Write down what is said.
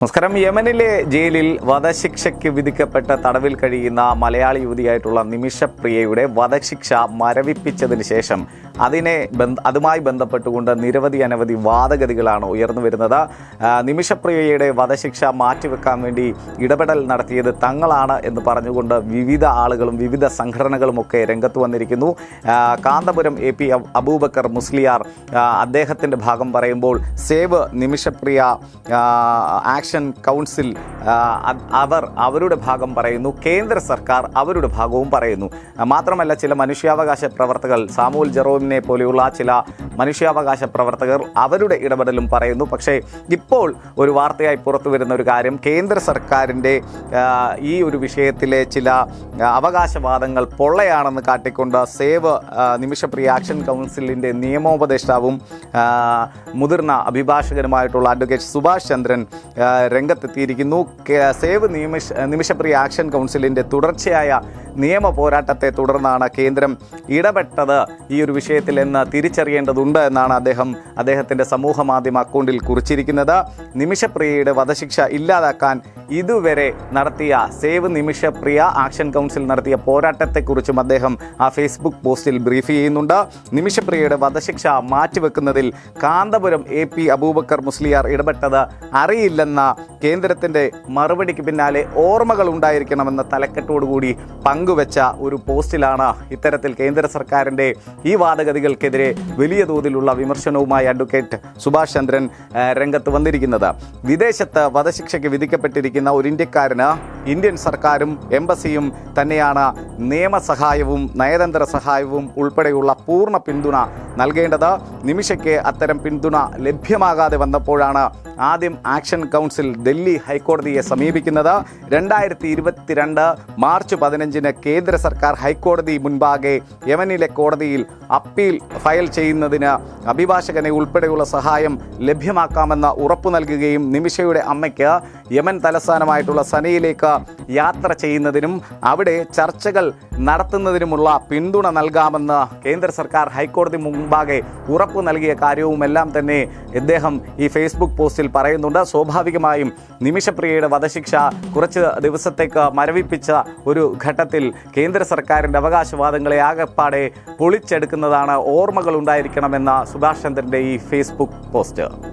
നമസ്കാരം. യമനിലെ ജയിലിൽ വധശിക്ഷയ്ക്ക് വിധിക്കപ്പെട്ട തടവിൽ കഴിയുന്ന മലയാളി യുവതിയായിട്ടുള്ള നിമിഷപ്രിയയുടെ വധശിക്ഷ മരവിപ്പിച്ചതിന് ശേഷം അതിനെ അതുമായി ബന്ധപ്പെട്ടുകൊണ്ട് നിരവധി അനവധി വാദഗതികളാണ് ഉയർന്നു വരുന്നത്. നിമിഷപ്രിയയുടെ വധശിക്ഷ മാറ്റിവെക്കാൻ വേണ്ടി ഇടപെടൽ നടത്തിയത് തങ്ങളാണ് എന്ന് പറഞ്ഞുകൊണ്ട് വിവിധ ആളുകളും വിവിധ സംഘടനകളും ഒക്കെ രംഗത്ത് വന്നിരിക്കുന്നു. കാന്തപുരം എ പി അബൂബക്കർ മുസ്ലിയാർ അദ്ദേഹത്തിന്റെ ഭാഗം പറയുമ്പോൾ സേവ് നിമിഷപ്രിയ ആക്ഷൻ കൗൺസിൽ അവർ അവരുടെ ഭാഗം പറയുന്നു. കേന്ദ്ര സർക്കാർ അവരുടെ ഭാഗവും പറയുന്നു. മാത്രമല്ല ചില മനുഷ്യാവകാശ പ്രവർത്തകർ സാമൂൽ ജെറോമിനെ പോലെയുള്ള ചില മനുഷ്യാവകാശ പ്രവർത്തകർ അവരുടെ ഇടപെടലും പറയുന്നു. പക്ഷേ ഇപ്പോൾ ഒരു വാർത്തയായി പുറത്തു വരുന്ന ഒരു കാര്യം കേന്ദ്ര സർക്കാരിന്റെ ഈ ഒരു വിഷയത്തിലെ ചില അവകാശവാദങ്ങൾ പൊള്ളയാണെന്ന് കാട്ടിക്കൊണ്ട് സേവ് നിമിഷപ്രിയ ആക്ഷൻ കൗൺസിലിന്റെ നിയമോപദേഷ്ടാവും മുതിർന്ന അഭിഭാഷകനുമായിട്ടുള്ള അഡ്വക്കേറ്റ് സുഭാഷ് ചന്ദ്രൻ രംഗത്തെത്തിയിരിക്കുന്നു. സേവ് നിമിഷ നിമിഷപ്രിയ ആക്ഷൻ കൗൺസിലിന്റെ തുടർച്ചയായ നിയമ പോരാട്ടത്തെ തുടർന്നാണ് കേന്ദ്രം ഇടപെട്ടത് ഈ ഒരു വിഷയത്തിൽ. എന്ന് തിരിച്ചറിയേണ്ടതുണ്ട് എന്നാണ് അദ്ദേഹം അദ്ദേഹത്തിന്റെ സമൂഹ മാധ്യമ അക്കൗണ്ടിൽ കുറിച്ചിരിക്കുന്നത്. നിമിഷപ്രിയയുടെ വധശിക്ഷ ഇല്ലാതാക്കാൻ ഇതുവരെ നടത്തിയ സേവ് നിമിഷപ്രിയ ആക്ഷൻ കൗൺസിൽ നടത്തിയ പോരാട്ടത്തെക്കുറിച്ചും അദ്ദേഹം ആ ഫേസ്ബുക്ക് പോസ്റ്റിൽ ബ്രീഫ് ചെയ്യുന്നുണ്ട്. നിമിഷപ്രിയയുടെ വധശിക്ഷ മാറ്റിവെക്കുന്നതിൽ കാന്തപുരം എ പി അബൂബക്കർ മുസ്ലിയാർ ഇടപെട്ടത് അറിയില്ലെന്ന കേന്ദ്രത്തിന്റെ മറുപടിക്ക് പിന്നാലെ ഓർമ്മകൾ ഉണ്ടായിരിക്കണമെന്ന തലക്കെട്ടോടുകൂടി പങ്കുവെച്ച ഒരു പോസ്റ്റിലാണ് ഇത്തരത്തിൽ കേന്ദ്ര സർക്കാരിന്റെ ഈ വാദഗതികൾക്കെതിരെ വലിയ തോതിലുള്ള വിമർശനവുമായി അഡ്വക്കേറ്റ് സുഭാഷ് ചന്ദ്രൻ രംഗത്ത് വന്നിരിക്കുന്നത്. വിദേശത്ത് വധശിക്ഷയ്ക്ക് വിധിക്കപ്പെട്ടിരിക്കുന്ന ഒരു ഇന്ത്യക്കാരന് ഇന്ത്യൻ സർക്കാരും എംബസിയും തന്നെയാണ് നിയമസഹായവും നയതന്ത്ര സഹായവും ഉൾപ്പെടെയുള്ള പൂർണ പിന്തുണ നൽകേണ്ടത് നിമിഷയ്ക്ക് അത്തരം പിന്തുണ ലഭ്യമാകാതെ വന്നപ്പോഴാണ് ആദ്യം ആക്ഷൻ കൗൺസിൽ ഡൽഹി ഹൈക്കോടതിയെ സമീപിക്കുന്നത്. രണ്ടായിരത്തി ഇരുപത്തിരണ്ട് മാർച്ച് പതിനഞ്ചിന് കേന്ദ്ര സർക്കാർ ഹൈക്കോടതി മുൻപാകെ യമനിലെ കോടതിയിൽ അപ്പീൽ ഫയൽ ചെയ്യുന്നതിന് അഭിഭാഷകനെ ഉൾപ്പെടെയുള്ള സഹായം ലഭ്യമാക്കാമെന്ന ഉറപ്പു നൽകുകയും നിമിഷയുടെ അമ്മയ്ക്ക് യമൻ തലസ്ഥാനമായിട്ടുള്ള സനയിലേക്ക് യാത്ര ചെയ്യുന്നതിനും അവിടെ ചർച്ചകൾ നടത്തുന്നതിനുമുള്ള പിന്തുണ നൽകാമെന്ന് കേന്ദ്ര സർക്കാർ ഹൈക്കോടതി മുമ്പാകെ ഉറപ്പ് നൽകിയ കാര്യവുമെല്ലാം തന്നെ ഇദ്ദേഹം ഈ ഫേസ്ബുക്ക് പോസ്റ്റിൽ പറയുന്നുണ്ട്. സ്വാഭാവികമായും നിമിഷപ്രിയയുടെ വധശിക്ഷ കുറച്ച് ദിവസത്തേക്ക് മരവിപ്പിച്ച ഒരു ഘട്ടത്തിൽ കേന്ദ്ര സർക്കാരിന്റെ അവകാശവാദങ്ങളെ ആകെപ്പാടെ പൊളിച്ചെടുക്കുന്നതാണ് ഓർമ്മകൾ ഉണ്ടായിരിക്കണമെന്ന സുഭാഷ് ചന്ദ്രന്റെ ഈ ഫേസ്ബുക്ക് പോസ്റ്റ്.